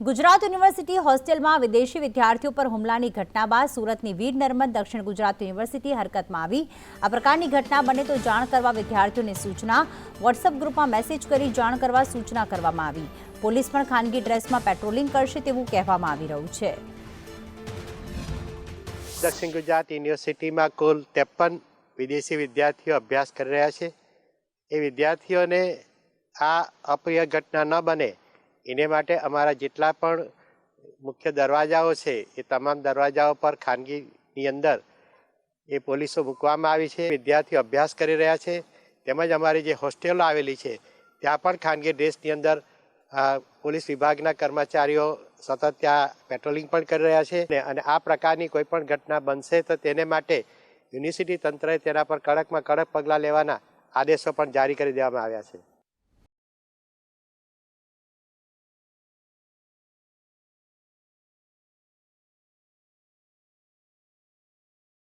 Gujarat university હોસ્ટેલમાં વિદેશી વિદ્યાર્થીઓ પર હુમલાની ઘટના બાદ સુરતની વીર નર્મદ દક્ષિણ ગુજરાત યુનિવર્સિટી હરકતમાં આવી. આ પ્રકારની ઘટના બને તો જાણ કરવા વિદ્યાર્થીઓને સૂચના વોટ્સઅપ ગ્રુપમાં મેસેજ કરી જાણ કરવા સૂચના કરવામાં આવી. પોલીસ પણ ખાનગી ડ્રેસમાં પેટ્રોલિંગ કરશે તેવું કહેવામાં આવી રહ્યું છે. દક્ષિણ ગુજરાત યુનિવર્સિટીમાં કુલ ત્રેપન વિદેશી વિદ્યાર્થીઓ અભ્યાસ કરી રહ્યા છે. એ વિદ્યાર્થીઓને આ અપ્રિય ઘટના ન બને એને માટે અમારા જેટલા પણ મુખ્ય દરવાજાઓ છે, એ તમામ દરવાજાઓ પર ખાનગીની અંદર એ પોલીસો મૂકવામાં આવી છે. વિદ્યાર્થીઓ અભ્યાસ કરી રહ્યા છે. તેમજ અમારી જે હોસ્ટેલો આવેલી છે, ત્યાં પણ ખાનગી ડ્રેસની અંદર પોલીસ વિભાગના કર્મચારીઓ સતત ત્યાં પેટ્રોલિંગ પણ કરી રહ્યા છે અને આ પ્રકારની કોઈ પણ ઘટના બનશે તો તેને માટે યુનિવર્સિટી તંત્રએ તેના પર કડકમાં કડક પગલાં લેવાના આદેશો પણ જારી કરી દેવામાં આવ્યા છે.